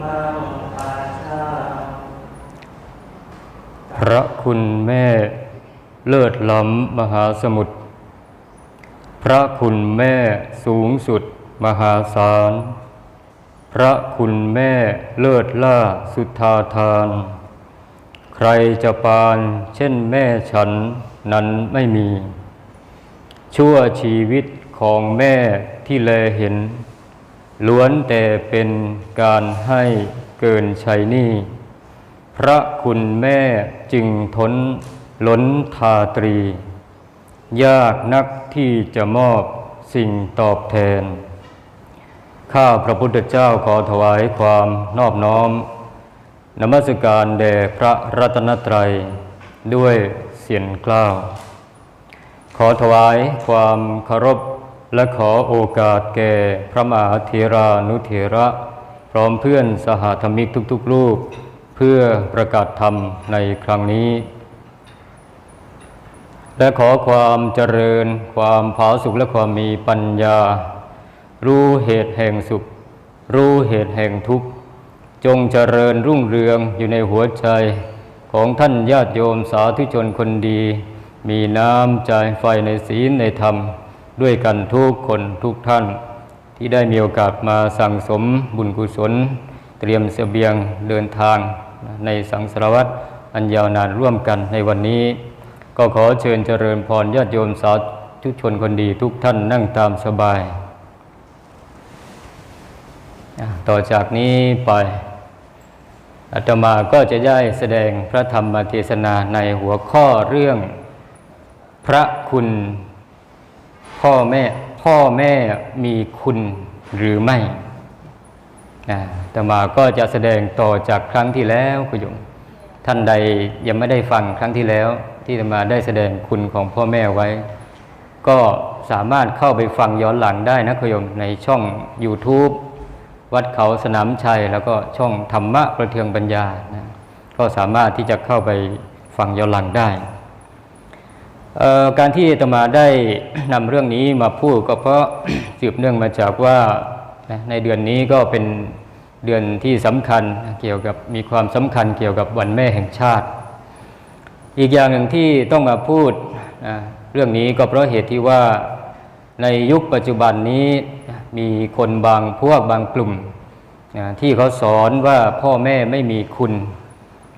มังปัสสะพระคุณแม่เลิศล้ำมหาสมุทร พระคุณแม่สูงสุดมหาศาล พระคุณแม่เลิศล่าสุดาทาน ใครจะปานเช่นแม่ฉันนั้นไม่มี ชั่วชีวิตของแม่ที่แลเห็น ล้วนแต่เป็นการให้เกินใช้หนี้พระคุณแม่จึงทนล้นทาตรี ยากนักที่จะมอบสิ่งตอบแทน ข้าพระพุทธเจ้าขอถวายความนอบน้อมนมัสการแด่พระรัตนตรัย ด้วยเสียงกล้าว ขอถวายความเคารพ และขอโอกาสแก่พระมหาเถรานุเถระ พร้อมเพื่อนสหธรรมิกทุกๆรูป เพื่อประกาศธรรมในครั้งนี้ และขอความเจริญ ความผาสุกและความมีปัญญา รู้เหตุแห่งสุข รู้เหตุแห่งทุกข์ จงเจริญรุ่งเรืองอยู่ในหัวใจของท่านญาติโยมสาธุชนคนดี มีน้ำใจไฟในศีลในธรรม ด้วยกันทุกคนทุกท่าน ที่ได้มีโอกาสมาสั่งสมบุญกุศล เตรียมเสบียงเดินทางในสังสารวัตรอันยาวนานร่วมกันในวันนี้ ก็ขอเชิญเจริญพรญาติโยมสาธุชนคนดีทุกท่านนั่งตามสบาย ต่อจากนี้ไปอาตมาก็จะได้แสดงพระธรรมเทศนาในหัวข้อเรื่อง พระคุณ พ่อแม่พ่อแม่มีคุณหรือไม่อะอาตมาก็จะแสดงต่อจากครั้งที่แล้วคุณโยมท่านใดยังไม่ได้ฟังครั้งที่แล้ว ที่อาตมาได้แสดงคุณของพ่อแม่ไว้ ก็สามารถเข้าไปฟังย้อนหลังได้นะคุณโยมในช่อง YouTube วัดเขาสนามชัย แล้วก็ช่องธรรมะประเทืองปัญญานะก็สามารถที่จะเข้าไปฟังย้อนหลังได้ การที่ตมาได้นำเรื่องนี้มาพูดก็เพราะสืบเนื่องมาจากว่าในเดือนนี้ก็เป็นเดือนที่สำคัญเกี่ยวกับมีความสำคัญเกี่ยวกับวันแม่แห่งชาติ อีกอย่างหนึ่งที่ต้องมาพูดเรื่องนี้ก็เพราะเหตุที่ว่าในยุคปัจจุบันนี้มีคนบางพวกบางกลุ่มนะที่เขาสอนว่าพ่อแม่ไม่มีคุณ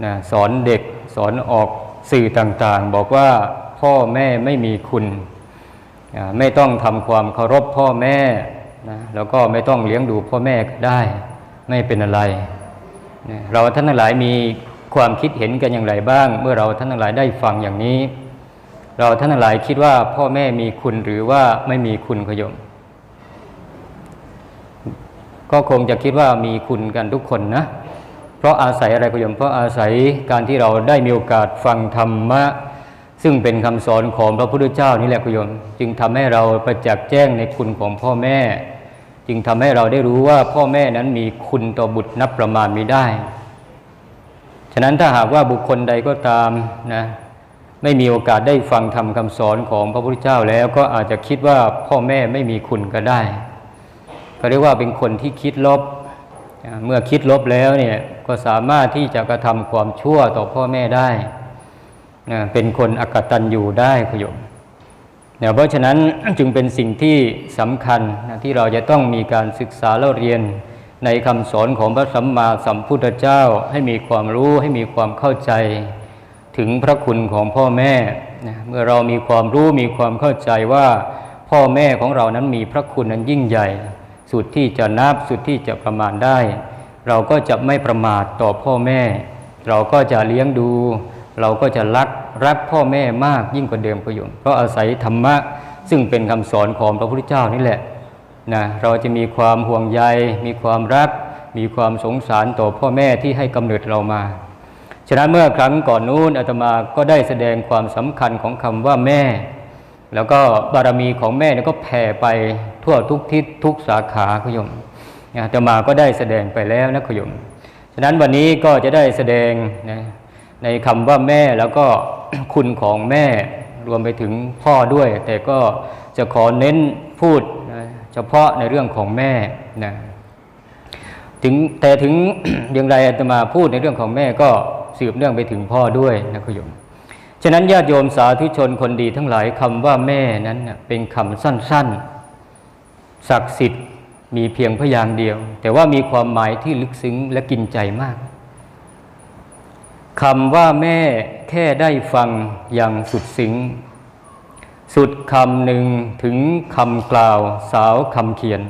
นะสอนเด็กสอนออกสื่อต่างๆ บอกว่า พ่อแม่ไม่มีคุณ ไม่ต้องทำความเคารพพ่อแม่นะแล้วก็ไม่ต้องเลี้ยงดูพ่อแม่ก็ได้ ไม่เป็นอะไร เราท่านทั้งหลายมีความคิดเห็นกันอย่างไรบ้าง เมื่อเราท่านทั้งหลายได้ฟังอย่างนี้ เราท่านทั้งหลายคิดว่าพ่อแม่มีคุณหรือว่าไม่มีคุณขยม ก็คงจะคิดว่ามีคุณกันทุกคนนะ เพราะอาศัยอะไรขยม เพราะอาศัยการที่เราได้มีโอกาสฟังธรรมะ ซึ่งเป็นคำสอนของพระพุทธเจ้านี่แหละขยม จึงทำให้เราประจักษ์แจ้งในคุณของพ่อแม่ จึงทำให้เราได้รู้ว่าพ่อแม่นั้นมีคุณต่อบุตรนับประมาณไม่ได้ ฉะนั้นถ้าหากว่าบุคคลใดก็ตามนะไม่มีโอกาสได้ฟังทำคำสอนของพระพุทธเจ้าแล้วก็อาจจะคิดว่าพ่อแม่ไม่มีคุณก็ได้เขาเรียกว่าเป็นคนที่คิดลบ เมื่อคิดลบแล้วเนี่ยก็สามารถที่จะกระทำความชั่วต่อพ่อแม่ได้ นะเป็นคนอกตัญญูได้คุณโยมเนี่ยเพราะฉะนั้นจึงเป็นสิ่งที่สำคัญนะที่เราจะต้องมีการศึกษาเล่าเรียนในคำสอนของพระสัมมาสัมพุทธเจ้าให้มีความรู้ให้มีความเข้าใจ ถึงพระคุณของพ่อแม่นะเมื่อเรามีความรู้มีความเข้าใจว่าพ่อแม่ของเรานั้นมีพระคุณนั้นยิ่งใหญ่ สุดที่จะนับสุดที่จะประมาณได้ เราก็จะไม่ประมาทต่อพ่อแม่ เราก็จะเลี้ยงดู เราก็จะรักรักพ่อแม่มากยิ่งกว่าเดิมประโยชน์เพราะอาศัยธรรมะซึ่งเป็นคำสอนของพระพุทธเจ้านี่แหละนะเราจะมีความห่วงใย มีความรัก มีความสงสารต่อพ่อแม่ที่ให้กำเนิดเรามา ฉะนั้นเมื่อครั้งก่อนนู้นอาตมาก็ได้แสดงความสำคัญของคำว่าแม่ แล้วก็บารมีของแม่นี่ยก็แผ่ไปทั่วทุกทิศทุกสาขาขยมอาตมาก็ได้แสดงไปแล้วนะขยม ฉะนั้นวันนี้ก็จะได้แสดงนะ ในคำว่าแม่แล้วก็คุณของแม่รวมไปถึงพ่อด้วย แต่ก็จะขอเน้นพูดนะเฉพาะในเรื่องของแม่นะถึงแต่ถึงอย่างไรอาตมาพูดในเรื่องของแม่ก็สืบเนื่องไปถึงพ่อด้วยนะคุณโยมฉะนั้นญาติโยมสาธุชนคนดีทั้งหลายคำว่าแม่นั้นเป็นคำสั้นๆ ศักดิ์สิทธิ์มีเพียงพยางค์เดียว แต่ว่ามีความหมายที่ลึกซึ้งและกินใจมาก คำว่าแม่แค่ได้ฟังอย่างสุดซึ้งสุดคำหนึ่งถึงคำกล่าวสาวคำเขียน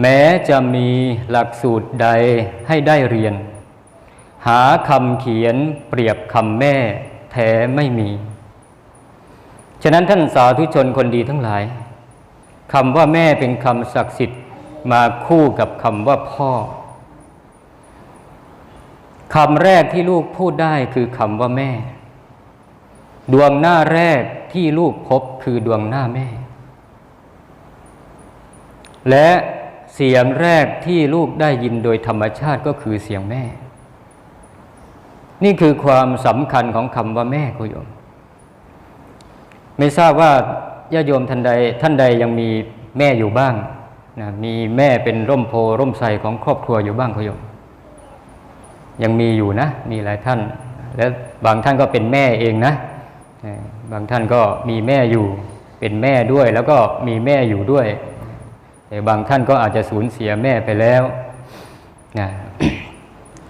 แม้จะมีหลักสูตรใดให้ได้เรียน หาคำเขียนเปรียบคำแม่แท้ไม่มี ฉะนั้นท่านสาธุชนคนดีทั้งหลายคำว่าแม่เป็นคำศักดิ์สิทธิ์มาคู่กับคำว่าพ่อ คำแรกที่ลูกพูดได้คือคำว่าแม่ ดวงหน้าแรกที่ลูกพบคือดวงหน้าแม่ และเสียงแรกที่ลูกได้ยินโดยธรรมชาติก็คือเสียงแม่ นี่คือความสำคัญของคำว่าแม่คุณโยม ไม่ทราบว่าญาโยมท่านใดท่านใดยังมีแม่อยู่บ้างนะมีแม่เป็นร่มโพร่มไทรของครอบครัวอยู่บ้างคุณโยม ยังมีอยู่นะ มีหลายท่าน และบางท่านก็เป็นแม่เองนะ บางท่านก็มีแม่อยู่เป็นแม่ด้วย แล้วก็มีแม่อยู่ด้วยแต่บางท่านก็อาจจะสูญเสียแม่ไปแล้วนะ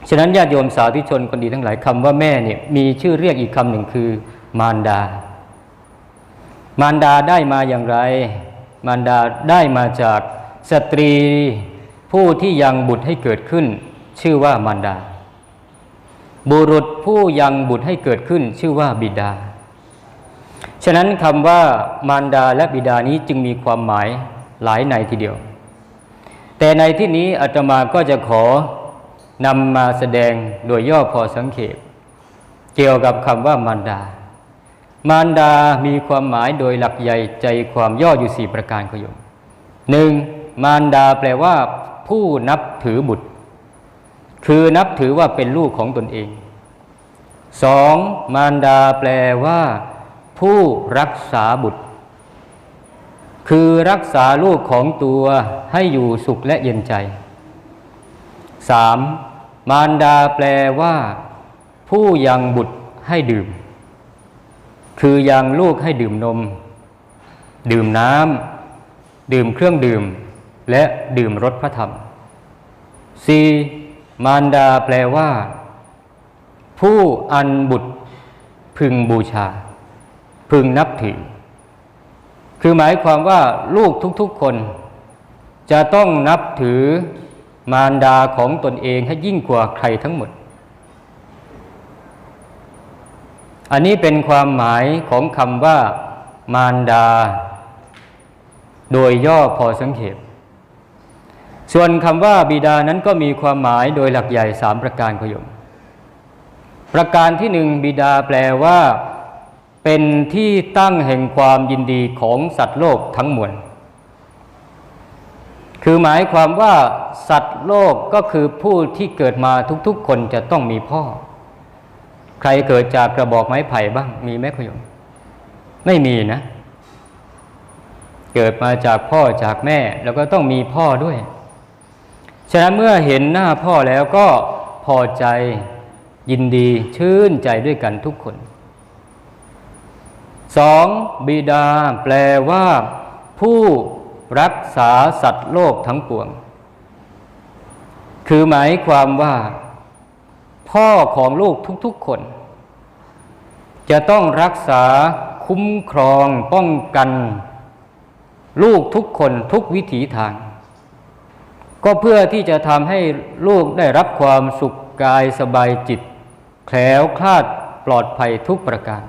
ฉะนั้นญาติโยมสาธุชนคนดีทั้งหลายคำว่าแม่เนี่ยมีชื่อเรียกอีกคำหนึ่งคือ มารดา มารดาได้มาอย่างไร มารดาได้มาจากสตรีผู้ที่ยังบุตรให้เกิดขึ้น ชื่อว่ามารดา บุรุษผู้ยังบุตรให้เกิดขึ้นชื่อว่าบิดา ฉะนั้นคำว่ามารดาและบิดานี้จึงมีความหมายหลายในทีเดียว แต่ในที่นี้อาตมาก็จะขอนำมาแสดงโดยย่อพอสังเขปเกี่ยวกับคำว่ามารดา มารดามีความหมายโดยหลักใหญ่ใจความย่ออยู่สี่ประการขยมหนึ่งมารดาแปลว่าผู้นับถือบุตร คือนับถือว่าเป็นลูกของตนเองสองมารดาแปลว่า ผู้รักษาบุตร คือรักษาลูกของตัวให้อยู่สุขและเย็นใจสามมารดาแปลว่า ผู้ยังบุตรให้ดื่ม คือยังลูกให้ดื่มนม ดื่มน้ำดื่มเครื่องดื่ม และดื่มรสพระธรรมสี่ มารดาแปลว่า ผู้อันบุตรพึงบูชา พึงนับถือ คือหมายความว่าลูกทุกๆคน จะต้องนับถือมารดาของตนเองให้ยิ่งกว่าใครทั้งหมด อันนี้เป็นความหมายของคำว่า มารดา โดยย่อพอสังเขป ส่วนคำว่าบิดานั้นก็มีความหมายโดยหลักใหญ่สามประการขยม ประการที่หนึ่งบิดาแปลว่า เป็นที่ตั้งแห่งความยินดีของสัตว์โลกทั้งมวล คือหมายความว่าสัตว์โลกก็คือผู้ที่เกิดมาทุกๆ คนจะต้องมีพ่อ ใครเกิดจากกระบอกไม้ไผ่บ้าง มีไหมคุณโยม ไม่มีนะ เกิดมาจากพ่อจากแม่ แล้วก็ต้องมีพ่อด้วย ฉะนั้นเมื่อเห็นหน้าพ่อแล้วก็พอใจยินดีชื่นใจด้วยกันทุกคนสองบิดาแปลว่า ผู้รักษาสัตว์โลกทั้งปวง คือหมายความว่า พ่อของลูกทุกๆคน จะต้องรักษาคุ้มครองป้องกัน ลูกทุกคนทุกวิถีทาง ก็เพื่อที่จะทำให้ลูกได้รับความสุขกายสบายจิต แคล้วคลาดปลอดภัยทุกประการ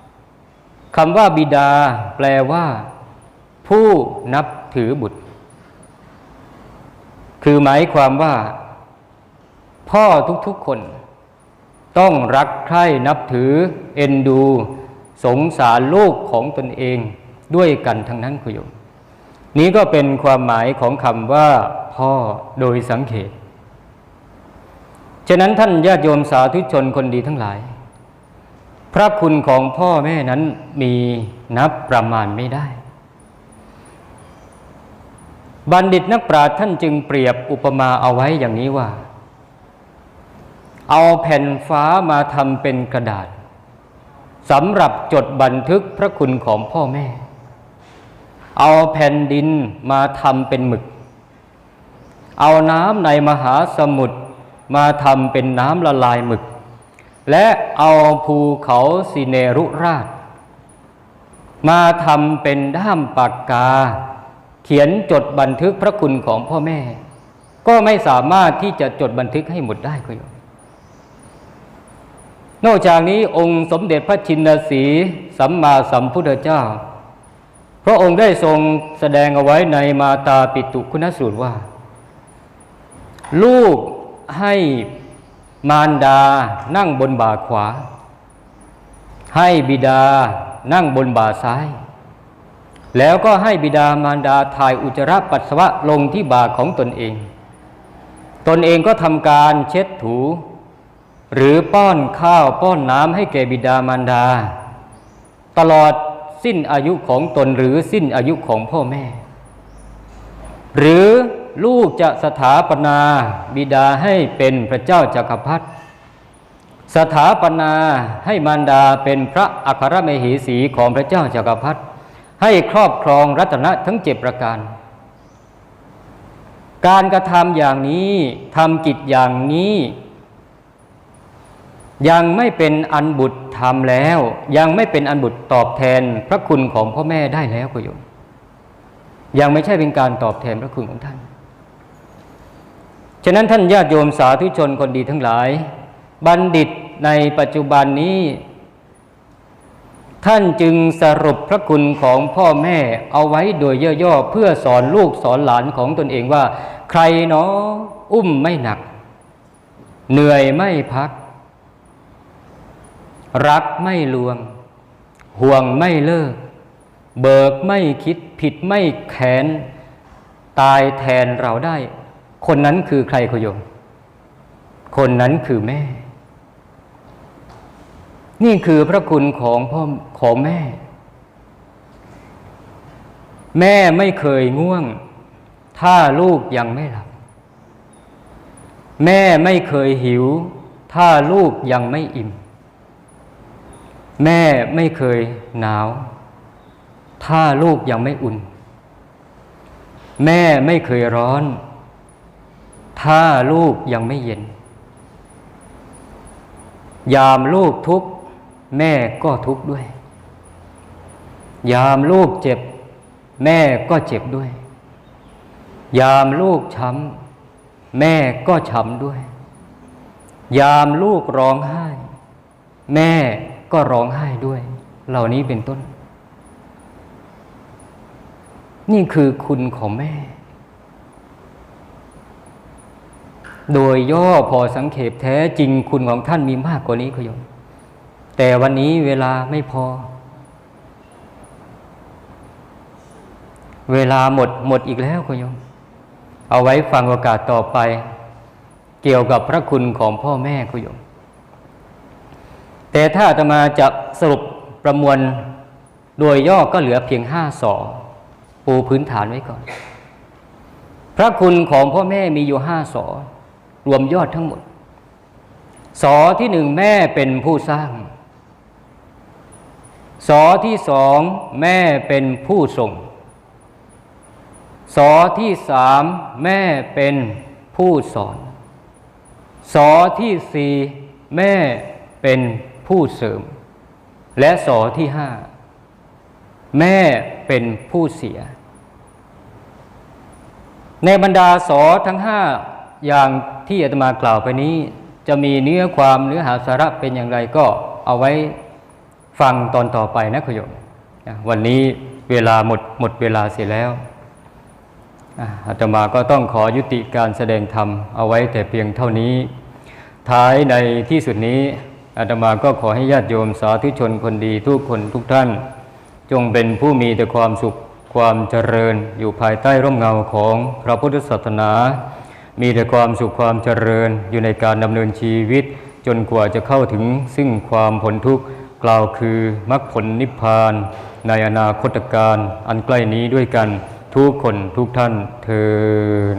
3. คำว่าบิดาแปลว่า ผู้นับถือบุตร คือหมายความว่า พ่อทุกๆคน ต้องรักใคร่นับถือเอ็นดู สงสารลูกของตนเองด้วยกันทั้งนั้นคุณโยม นี้ก็เป็นความหมายของคำว่าพ่อโดยสังเขต ฉะนั้นท่านญาติโยมสาธุชนคนดีทั้งหลาย พระคุณของพ่อแม่นั้นมีนับประมาณไม่ได้ บัณฑิตนักปราชญ์ท่านจึงเปรียบอุปมาเอาไว้อย่างนี้ว่า เอาแผ่นฟ้ามาทำเป็นกระดาษสำหรับจดบันทึกพระคุณของพ่อแม่ เอาแผ่นดินมาทำเป็นหมึก เอาน้ำในมหาสมุทรมาทำเป็นน้ำละลายหมึก และเอาภูเขาสิเนรุราช มาทำเป็นด้ามปากกา เขียนจดบันทึกพระคุณของพ่อแม่ ก็ไม่สามารถที่จะจดบันทึกให้หมดได้ก็ยนอกจากนี้องค์สมเด็จพระชินสีสัมมาสัมพุทธเจ้า พระองค์ได้ทรงแสดงเอาไว้ในมาตาปิตุคุณสูตรว่า ลูกให้มารดานั่งบนบ่าขวา ให้บิดานั่งบนบ่าซ้าย แล้วก็ให้บิดามารดาถ่ายอุจจาระปัสสาวะลงที่บ่าของตนเอง ตนเองก็ทำการเช็ดถู หรือป้อนข้าวป้อนน้ำให้แก่บิดามารดา ตลอด สิ้นอายุของตนหรือสิ้นอายุของพ่อแม่ หรือลูกจะสถาปนาบิดาให้เป็นพระเจ้าจากักรพรรดิสถาปนาให้มารดาเป็นพระอัครมเหสีของพระเจ้าจากักรพรรดิให้ครอบครองรัตนะทั้งเจ็ดประการ การกระทำอย่างนี้ทำกิจอย่างนี้ ยังไม่เป็นอันบุตรทำแล้ว ยังไม่เป็นอันบุตรตอบแทนพระคุณของพ่อแม่ได้แล้วก็โยมยังไม่ใช่เป็นการตอบแทนพระคุณของท่าน ฉะนั้นท่านญาติโยมสาธุชนคนดีทั้งหลาย บัณฑิตในปัจจุบันนี้ ท่านจึงสรุปพระคุณของพ่อแม่เอาไว้โดยย่อๆเพื่อสอนลูกสอนหลานของตนเองว่า ใครเนาะอุ้มไม่หนัก เหนื่อยไม่พัก รักไม่ลวง ห่วงไม่เลิก เบิกไม่คิดผิดไม่แขน ตายแทนเราได้ คนนั้นคือใครคุณโยม คนนั้นคือแม่ นี่คือพระคุณของพ่อของแม่ แม่ไม่เคยง่วง ถ้าลูกยังไม่หลับ แม่ไม่เคยหิว ถ้าลูกยังไม่อิ่ม แม่ไม่เคยหนาว ถ้าลูกยังไม่อุ่น แม่ไม่เคยร้อน ถ้าลูกยังไม่เย็น ยามลูกทุกข์แม่ก็ทุกข์ด้วย ยามลูกเจ็บ แม่ก็เจ็บด้วย ยามลูกช้ำแม่ก็ช้ำด้วย ยามลูกร้องไห้ แม่ ก็ร้องไห้ด้วย เหล่านี้เป็นต้น นี่คือคุณของแม่ โดยย่อพอสังเขปแท้จริงคุณของท่านมีมากกว่านี้คุยมแต่วันนี้เวลาไม่พอ เวลาหมดหมดอีกแล้วคุณโยม เอาไว้ฟังโอกาสต่อไป เกี่ยวกับพระคุณของพ่อแม่คุณโยม แต่ถ้าอาตมาจะสรุปประมวลโดยย่อก็เหลือเพียงห้าสอปูพื้นฐานไว้ก่อน พระคุณของพ่อแม่มีอยู่ห้าสอรวมยอดทั้งหมด สอที่หนึ่งแม่เป็นผู้สร้าง สอที่สองแม่เป็นผู้ส่ง สอที่สามแม่เป็นผู้สอน สอที่สี่แม่เป็น ผู้เสริม และสอที่ห้าแม่เป็นผู้เสีย ในบรรดาสอทั้งห้าอย่างที่อาตมากล่าวไปนี้ จะมีเนื้อความเนื้อหาสาระเป็นอย่างไรก็เอาไว้ฟังตอนต่อไปนะคุโยมวันนี้เวลาหมดหมดเวลาเสียแล้วอาตมาก็ต้องขอยุติการแสดงธรรมเอาไว้แต่เพียงเท่านี้ ท้ายในที่สุดนี้ อาตมาก็ขอให้ญาติโยมสาธุชนคนดีทุกคนทุกท่าน จงเป็นผู้มีแต่ความสุขความเจริญอยู่ภายใต้ร่มเงาของพระพุทธศาสนา มีแต่ความสุขความเจริญอยู่ในการดำเนินชีวิต จนกว่าจะเข้าถึงซึ่งความพ้นทุกข์กล่าวคือมรรคผลนิพพาน ในอนาคตการอันใกล้นี้ด้วยกันทุกคนทุกท่านเทิน